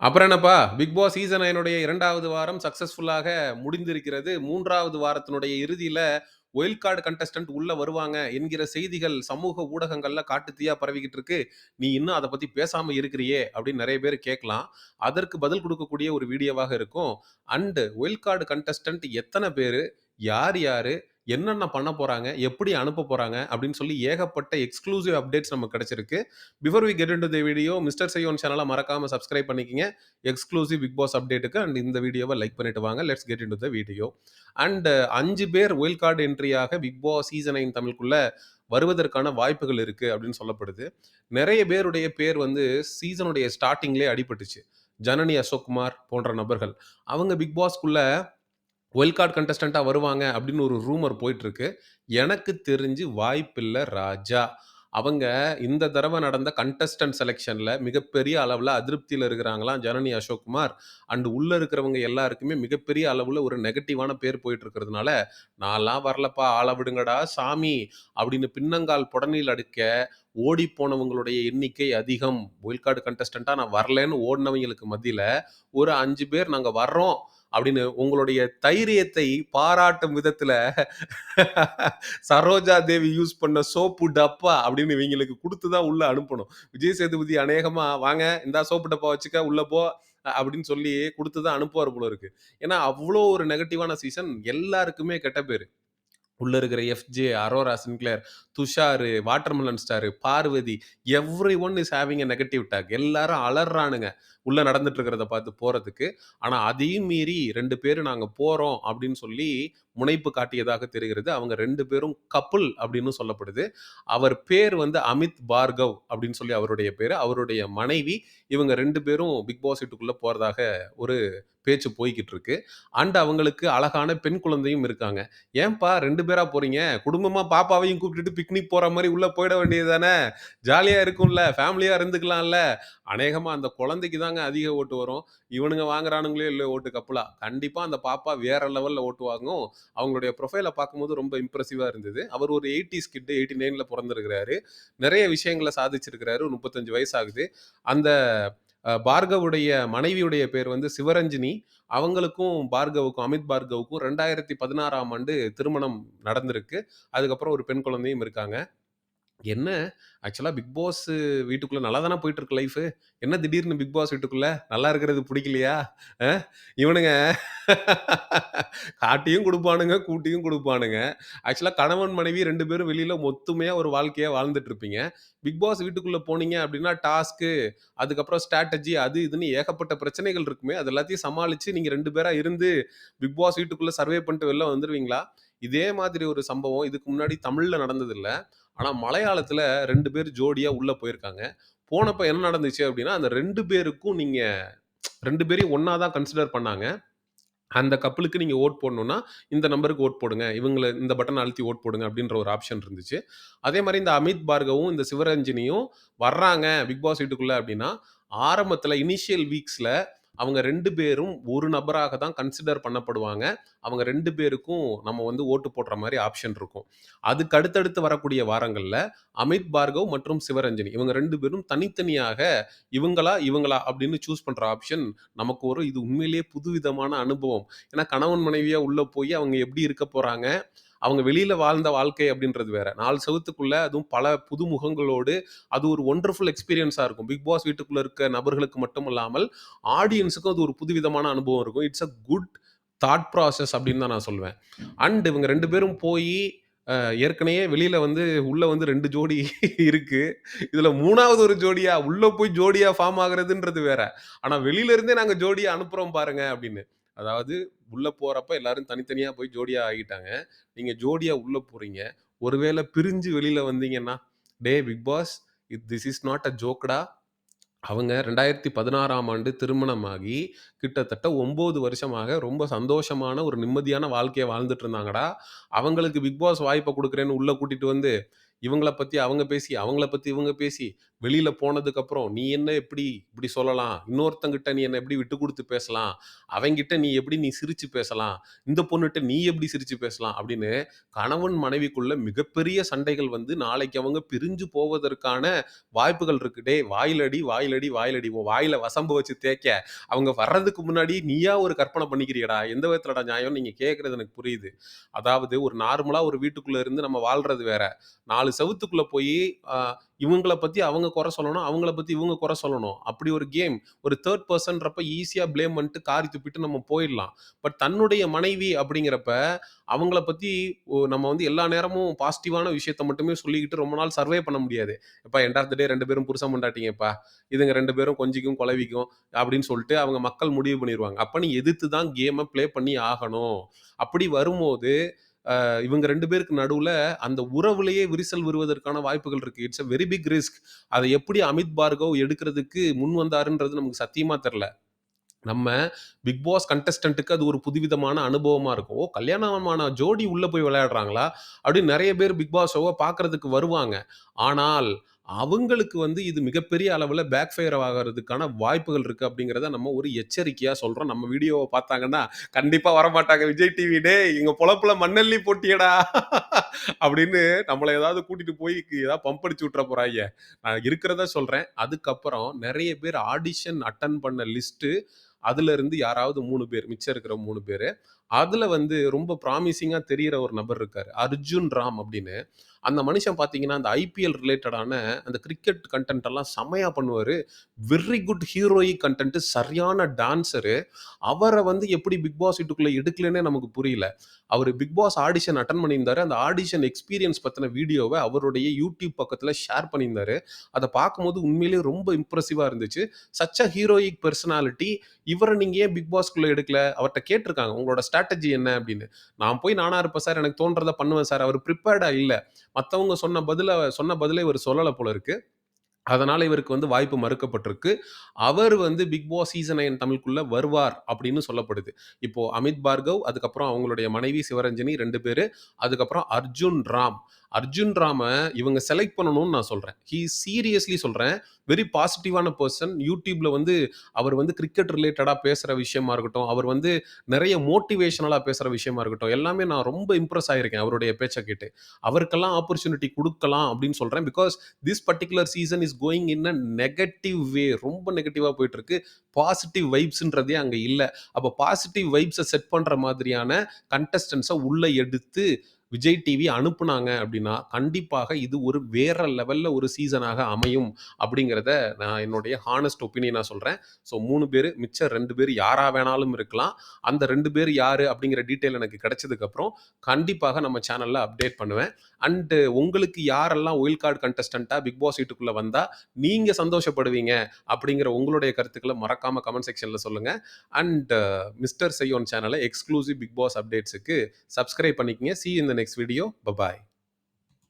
அப்புறம் என்னப்பா, big Boss season 9னுடைய 2வது வாரம் சக்சஸ்ஃபுல்லாக முடிந்திருக்கிறது. மூன்றாவது வாரத்தினுடைய இறுதியில் ஒயில் கார்டு கண்டஸ்டன்ட் உள்ள வருவாங்க என்கிற செய்திகள் சமூக ஊடகங்கள்ல காட்டுத்தீயா பரவிக்கிட்டு இருக்கு. நீ இன்னும் அதை பத்தி பேசாம இருக்கிறியே! அப்படின்னு நிறைய பேர் கேட்கலாம். அதற்கு பதில் கொடுக்கக்கூடிய ஒரு வீடியோவாக இருக்கும். அண்டு வைல்ட் கார்டு கண்டஸ்டன்ட் எத்தனை பேர் யார் யாரு? என்னென்ன பண்ண போகிறாங்க எப்படி அனுப்ப போகிறாங்க அப்படின்னு சொல்லி ஏகப்பட்ட எக்ஸ்க்ளூசிவ் அப்டேட்ஸ் நமக்கு கிடைச்சிருக்கு. Before we get into the video mister Seyon சேனலை மறக்காமல் சப்ஸ்கிரைப் பண்ணிக்கங்க. எக்ஸ்க்ளூசிவ் பிக் பாஸ் அப்டேட்டுக்கு அண்ட் இந்த வீடியோவை லைக் பண்ணிட்டு வாங்க. Let's get into the video. And அஞ்சு பேர் ஒயில் கார்டு என்ட்ரியாக பிக் பாஸ் சீசன் ஐன் தமிழுக்குள்ள வருவதற்கான வாய்ப்புகள் இருக்குது அப்படின்னு சொல்லப்படுது. நிறைய பேருடைய பேர் வந்து சீசனுடைய ஸ்டார்டிங்லேயே அடிபட்டுச்சு. ஜனனி அசோக்குமார் போன்ற நபர்கள். அவங்க பிக் பாஸ்க்குள்ளே ஒயில் கார்ட் கண்டஸ்டன்ட்டா வருவாங்க அப்படின்னு ஒரு ரூமர் போயிட்டுருக்கு. எனக்கு தெரிஞ்சு வாய்ப்பில்லை ராஜா. அவங்க இந்த தடவை நடந்த கண்டஸ்டன்ட் செலெக்ஷனில் மிகப்பெரிய அளவில் அதிருப்தியில் இருக்கிறாங்களாம் ஜனனி அசோக்குமார். அண்டு உள்ளே இருக்கிறவங்க எல்லாருக்குமே மிகப்பெரிய அளவில் ஒரு நெகட்டிவான பேர் போயிட்டு இருக்கிறதுனால, "நான்லாம் வரலப்பா ஆள விடுங்கடா சாமி" அப்படின்னு பின்னங்கால் புடனில் அடுக்க ஓடி போனவங்களுடைய எண்ணிக்கை அதிகம். ஒயில்கார்டு கண்டஸ்டண்ட்டாக நான் வரலன்னு ஓடினவங்களுக்கு மத்தியில் ஒரு அஞ்சு பேர் நாங்கள் வர்றோம் அப்படின்னு உங்களுடைய தைரியத்தை பாராட்டும் விதத்துல சரோஜா தேவி யூஸ் பண்ண சோப்பு டப்பா அப்படின்னு இவங்களுக்கு கொடுத்து தான் உள்ள அனுப்பணும். விஜய் சேதுபதி அநேகமா "வாங்க இந்தா சோப்பு டப்பா வச்சுக்க உள்ள போ" அப்படின்னு சொல்லி கொடுத்துதான் அனுப்புவார் போல இருக்கு. ஏன்னா அவ்வளோ ஒரு நெகட்டிவான சீசன் எல்லாருக்குமே கெட்ட பேரு. உள்ள இருக்கிற FJ, Aurora Sinclair, Tushar, watermelon star, Parvathi every one is having a negative talk. எல்லாரும் அலர்றானுங்க. உள்ள நடந்துட்டு இருக்கிறத பார்த்து போறதுக்கு. ஆனா அதையும் மீறி ரெண்டு பேரும் நாங்க போறோம் அப்படின்னு சொல்லி முனைப்பு காட்டியதாக தெரிகிறது. அவங்க ரெண்டு பேரும் கப்பிள் அப்படின்னு சொல்லப்படுது. அவர் பேர் வந்து அமித் பார்கவ் அப்படின்னு சொல்லி அவருடைய பேர் அவருடைய மனைவி. இவங்க ரெண்டு பேரும் பிக் பாஸ் வீட்டுக்குள்ள போறதாக ஒரு பேச்சு போய்கிட்டு இருக்கு. அண்ட் அவங்களுக்கு அழகான பெண் குழந்தையும் இருக்காங்க. "ஏன்பா ரெண்டு பேரா போறீங்க? குடும்பமா பாப்பாவையும் கூப்பிட்டுட்டு பிக்னிக் போற மாதிரி உள்ள போயிட வேண்டியது தானே? ஜாலியா இருக்கும்ல. ஃபேமிலியா இருந்துக்கலாம்ல." அநேகமா அந்த குழந்தைக்கு தாங்க அதிக ஓட்டு வரும். இவனுங்க வாங்குறானுங்களே இல்லை ஓட்டு கப்பலா கண்டிப்பா அந்த பாப்பா வேற லெவல்ல ஓட்டு வாங்கும். அவங்களுடைய ப்ரொஃபைல பார்க்கும்போது ரொம்ப இம்ப்ரசிவா இருந்தது. அவர் ஒரு 80ஸ் கிட் 89ல பொறந்திருக்கிறாரு. நெறைய விஷயங்கள சாதிச்சிருக்கிறாரு. 35 வயசு ஆகுது. அந்த பார்கவுடைய மனைவியுடைய பேர் வந்து சிவரஞ்சினி. அவங்களுக்கும் பார்கவுக்கும் அமித் பார்கவுக்கும் 2016ஆம் ஆண்டு திருமணம் நடந்திருக்கு. அதுக்கப்புறம் ஒரு பெண் குழந்தையும் இருக்காங்க. என்ன ஆக்சுவலா பிக் பாஸ் வீட்டுக்குள்ள நல்லா தானே போயிட்டு இருக்கு லைஃபு. என்ன திடீர்னு பிக் பாஸ் வீட்டுக்குள்ள நல்லா இருக்கிறது பிடிக்கலையா அ இவனுங்க காட்டியும் கொடுப்பானுங்க கூட்டியும் கொடுப்பானுங்க ஆக்சுவலா கணவன், மனைவி ரெண்டு பேரும் வெளியில ஒத்துமையா ஒரு வாழ்க்கையாக வாழ்ந்துட்டு இருப்பீங்க. பிக் பாஸ் வீட்டுக்குள்ள போனீங்க அப்படின்னா டாஸ்க்கு, அதுக்கப்புறம் ஸ்ட்ராட்டஜி அது இதுன்னு ஏகப்பட்ட பிரச்சனைகள் இருக்குமே. அது எல்லாத்தையும் சமாளிச்சு நீங்க ரெண்டு பேரா இருந்து பிக் பாஸ் வீட்டுக்குள்ள சர்வே பண்ணிட்டு வெளில வந்துருவீங்களா? இதே மாதிரி ஒரு சம்பவம் இதுக்கு முன்னாடி தமிழ்ல நடந்ததில்ல. ஆனால் மலையாளத்தில் ரெண்டு பேர் ஜோடியாக உள்ளே போயிருக்காங்க. போனப்போ என்ன நடந்துச்சு அப்படின்னா, அந்த ரெண்டு பேருக்கும் நீங்கள் ரெண்டு பேரையும் ஒன்றா தான் கன்சிடர் பண்ணாங்க. அந்த கப்பலுக்கு நீங்கள் ஓட் போடணுன்னா இந்த நம்பருக்கு ஓட் போடுங்க. இவங்களை இந்த பட்டன் அழுத்தி ஓட் போடுங்க அப்படின்ற ஒரு ஆப்ஷன் இருந்துச்சு. அதே மாதிரி இந்த அமித் பார்கவும், இந்த சிவரஞ்சினியும் வர்றாங்க பிக் பாஸ் வீட்டுக்குள்ளே அப்படின்னா, ஆரம்பத்தில் இனிஷியல் வீக்ஸில் அவங்க ரெண்டு பேரும் ஒரு நபராக தான் கன்சிடர் பண்ணப்படுவாங்க. அவங்க ரெண்டு பேருக்கும் நம்ம வந்து ஓட்டு போடுற மாதிரி ஆப்ஷன் இருக்கும். அதுக்கு அடுத்தடுத்து வரக்கூடிய வாரங்களில் அமித் பார்கவ் மற்றும் சிவரஞ்சனி இவங்க ரெண்டு பேரும் தனித்தனியாக இவங்களா, இவங்களா அப்படின்னு சூஸ் பண்ணுற ஆப்ஷன் நமக்கு ஒரு இது உண்மையிலேயே புதுவிதமான அனுபவம். ஏன்னா கணவன் மனைவியாக உள்ளே போய் அவங்க எப்படி இருக்க போகிறாங்க அவங்க வெளியில வாழ்ந்த வாழ்க்கை அப்படின்றது வேற. 4 செவுத்துக்குள்ள அதுவும் பல புதுமுகங்களோடு அது ஒரு ஒண்டர்ஃபுல் எக்ஸ்பீரியன்ஸா இருக்கும். பிக் பாஸ் வீட்டுக்குள்ள இருக்க நபர்களுக்கு மட்டும் இல்லாமல், ஆடியன்ஸுக்கும் அது ஒரு புதுவிதமான அனுபவம் இருக்கும். It's a good thought process அப்படின்னு தான் நான் சொல்லுவேன். அண்ட் இவங்க ரெண்டு பேரும் போய் ஏற்கனவே வெளியில வந்து உள்ள வந்து ரெண்டு ஜோடி இருக்கு. இதுல மூணாவது ஒரு ஜோடியா? உள்ள போய் ஜோடியா ஃபார்ம் ஆகுறதுன்றது வேற. ஆனா வெளியில இருந்தே நாங்க ஜோடியா அனுப்புறோம் பாருங்க அப்படின்னு. அதாவது உள்ளே போகிறப்ப எல்லாரும் தனித்தனியாக போய் ஜோடியாக ஆகிட்டாங்க. நீங்கள் ஜோடியாக உள்ளே போகிறீங்க ஒருவேளை பிரிஞ்சு வெளியில் வந்தீங்கன்னா, டே Bigg Boss this is not a ஜோக்டா." அவங்க 2016ஆம் ஆண்டு திருமணமாகி கிட்டத்தட்ட ஒம்பது வருஷமாக ரொம்ப சந்தோஷமான ஒரு நிம்மதியான வாழ்க்கையை வாழ்ந்துட்டு இருந்தாங்கடா. அவங்களுக்கு பிக் பாஸ் வாய்ப்பை கொடுக்குறேன்னு உள்ளே கூட்டிட்டு வந்து, இவங்கள பற்றி அவங்க பேசி, அவங்கள பற்றி இவங்க பேசி, வெளியில் போனதுக்கப்புறம், "நீ என்ன எப்படி இப்படி சொல்லலாம்? இன்னொருத்தங்கிட்ட நீ என்ன எப்படி விட்டு கொடுத்து பேசலாம்? அவங்கிட்ட நீ எப்படி நீ சிரித்து பேசலாம்? இந்த பொண்ணுகிட்ட நீ எப்படி சிரித்து பேசலாம்?" அப்படின்னு கணவன் மனைவிக்குள்ள மிகப்பெரிய சண்டைகள் வந்து நாளைக்கு அவங்க பிரிஞ்சு போவதற்கான வாய்ப்புகள் இருக்கு. "டேய் வாயிலடி, வாயிலடி, வாயிலடி உன் வாயில வசம்பு வச்சு தேய்க்க, அவங்க வர்றதுக்கு முன்னாடி நீயா ஒரு கற்பனை பண்ணிக்கிறியடா எந்த விதத்துலடா நியாயம் நீங்க கேட்கறது எனக்கு புரியுது. அதாவது ஒரு நார்மலா ஒரு வீட்டுக்குள்ள இருந்து நம்ம வாழ்றது வேற. 4 செவுத்துக்குள்ள போய் இவங்களை பத்தி அவங்க குறை சொல்லணும், அவங்கள பத்தி இவங்க குறை சொல்லணும். அப்படி ஒரு கேம். ஒரு தேர்ட் பர்சன்றப்ப ஈஸியா ப்ளேம் பண்ணிட்டு காரி துப்பிட்டு நம்ம போயிடலாம். பட் தன்னுடைய மனைவி அப்படிங்கிறப்ப, அவங்கள பத்தி நம்ம வந்து எல்லா நேரமும் பாசிட்டிவான விஷயத்த மட்டுமே சொல்லிக்கிட்டு ரொம்ப நாள் சர்வே பண்ண முடியாது. இப்போ எண்ட் ஆஃப் த டே ரெண்டு பேரும் புருஷன் பண்ணாட்டிங்கப்பா இதுங்க ரெண்டு பேரும் கொஞ்சிக்கும், கொலவிக்கும் அப்படின்னு சொல்லிட்டு அவங்க மக்கள் முடிவு பண்ணிடுவாங்க அப்ப நீ எதிர்த்து தான் கேமை ப்ளே பண்ணி ஆகணும். அப்படி வரும்போது, இவங்க ரெண்டு பேருக்கு நடுவில் அந்த உறவுலேயே விரிசல் வருவதற்கான வாய்ப்புகள் இருக்கு. It's a very big risk. அதை எப்படி அமித் பார்கவ் எடுக்கிறதுக்கு முன் வந்தாருன்றது நமக்கு சத்தியமா தெரில நம்ம பிக் பாஸ் கண்டஸ்டன்ட்க்கு அது ஒரு புதுவிதமான அனுபவமா இருக்கும். "ஓ! கல்யாணமான ஜோடி உள்ள போய் விளையாடுறாங்களா?" அப்படின்னு நிறைய பேர் பிக் பாஸ் ஷோவை பார்க்கறதுக்கு வருவாங்க. ஆனால், அவங்களுக்கு வந்து இது மிகப்பெரிய அளவில் பேக் ஃபயர் ஆகிறதுக்கான வாய்ப்புகள் இருக்கு அப்படிங்கிறத நம்ம ஒரு எச்சரிக்கையாக சொல்கிறோம் நம்ம வீடியோவை பார்த்தாங்கன்னா, கண்டிப்பாக வரமாட்டாங்க. "விஜய் டிவி டே எங்க பொழப்புல மண்ணள்ளி போட்டியடா அப்படின்னு நம்மளை ஏதாவது கூட்டிகிட்டு போய் ஏதாவது பம்ப் அடிச்சு விட்ற போறாய்ங்க. நான் இருக்கிறத சொல்கிறேன் அதுக்கப்புறம் நிறைய பேர் ஆடிஷன் அட்டன் பண்ண லிஸ்ட்டு அதுலேருந்து யாராவது மூணு பேர், மிச்சம் இருக்கிற மூணு பேர் அதுல வந்து ரொம்ப ப்ராமிசிங்கா தெரியிற ஒரு நபர் இருக்காரு. அர்ஜுன் ராம் அப்படின்னு. அந்த மனுஷன் பார்த்தீங்கன்னா, அந்த ஐபிஎல் ரிலேட்டடான அந்த கிரிக்கெட் கன்டென்ட் எல்லாம் செம்மையா பண்ணுவாரு. வெரி குட் ஹீரோயிக் கன்டென்ட் சரியான டான்ஸரு அவர வந்து எப்படி பிக் பாஸ் வீட்டுக்குள்ள எடுக்கலன்னே நமக்கு புரியல. அவரு பிக் பாஸ் ஆடிஷன் அட்டெண்ட் பண்ணியிருந்தாரு. அந்த ஆடிஷன் எக்ஸ்பீரியன்ஸ் பத்தின வீடியோவ அவருடைய யூடியூப் பக்கத்துல ஷேர் பண்ணியிருந்தாரு. அத பார்க்கும்போது உண்மையிலேயே ரொம்ப இம்ப்ரசிவா இருந்துச்சு. Such a heroic personality. இவர நீங்க ஏன் பிக் பாஸ்க்குள்ள எடுக்கல? அவர்ட்ட கேட்டிருக்காங்க "உங்களோட ஸ்ட்ராட்டஜி என்ன?" அப்படின்னு. "நான் போய் நானா இருப்பேன் சார். எனக்கு தோன்றத பண்ணுவேன் சார்." அவர் பிரிப்பேர்டா இல்லை மற்றவங்க சொன்ன பதில சொன்ன பதிலை இவர் சொல்லலை போல இருக்கு. அதனால் இவருக்கு வந்து வாய்ப்பு மறுக்கப்பட்டிருக்கு. அவர் வந்து பிக் பாஸ் சீசன் நைன் தமிழுக்குள்ளே வருவார் அப்படின்னு சொல்லப்படுது. இப்போ அமித் பார்கவ், அதுக்கப்புறம் அவங்களுடைய மனைவி சிவரஞ்சனி ரெண்டு பேர் அதுக்கப்புறம் அர்ஜுன் ராம். அர்ஜுன் ராம இவங்க செலக்ட் பண்ணணும்னு நான் சொல்கிறேன் ஹீ சீரியஸ்லி சொல்கிறேன் வெரி பாசிட்டிவான பர்சன் யூடியூப்ல வந்து அவர் வந்து கிரிக்கெட் ரிலேட்டடாக பேசுகிற விஷயமா இருக்கட்டும், அவர் வந்து நிறைய மோட்டிவேஷனலாக பேசுகிற விஷயமா இருக்கட்டும், எல்லாமே நான் ரொம்ப இம்ப்ரெஸ் ஆகியிருக்கேன் அவருடைய பேச்சை கேட்டு. அவருக்கெல்லாம் ஆப்பர்ச்சுனிட்டி கொடுக்கலாம் அப்படின்னு சொல்கிறேன் because this particular season is going in a negative way. ரொம்ப நெகட்டிவாக போயிட்டு இருக்கு. பாசிட்டிவ் வைப்ஸ்ன்றதே அங்கே இல்லை அப்போ பாசிட்டிவ் வைப்ஸை செட் பண்ணுற மாதிரியான கண்டஸ்டன்ஸை உள்ளே எடுத்து விஜய் டிவி அனுப்புனாங்க அப்படின்னா, கண்டிப்பாக இது ஒரு வேற லெவல்ல ஒரு சீசனாக அமையும் அப்படிங்கிறத நான் என்னுடைய ஹானஸ்ட் ஒப்பீனியனாக சொல்கிறேன் ஸோ மூணு பேர் மிச்சம் ரெண்டு பேர் யாராக வேணாலும் இருக்கலாம். அந்த ரெண்டு பேர் யார் அப்படிங்கிற டீட்டெயில் எனக்கு கிடைச்சதுக்கப்புறம், கண்டிப்பாக நம்ம சேனலில் அப்டேட் பண்ணுவேன். அண்டு உங்களுக்கு யாரெல்லாம் ஒயில் கார்டு கண்டஸ்டண்ட்டாக பிக் பாஸ் வீட்டுக்குள்ளே வந்தால் நீங்கள் சந்தோஷப்படுவீங்க அப்படிங்கிற உங்களுடைய கருத்துக்களை மறக்காமல் கமெண்ட் செக்ஷனில் சொல்லுங்கள் அண்ட் மிஸ்டர் செய்யோன் சேனலை எக்ஸ்க்ளூசிவ் பிக் பாஸ் அப்டேட்ஸுக்கு சப்ஸ்கிரைப் பண்ணிக்கங்க. சி இந்த in the next video. Bye bye.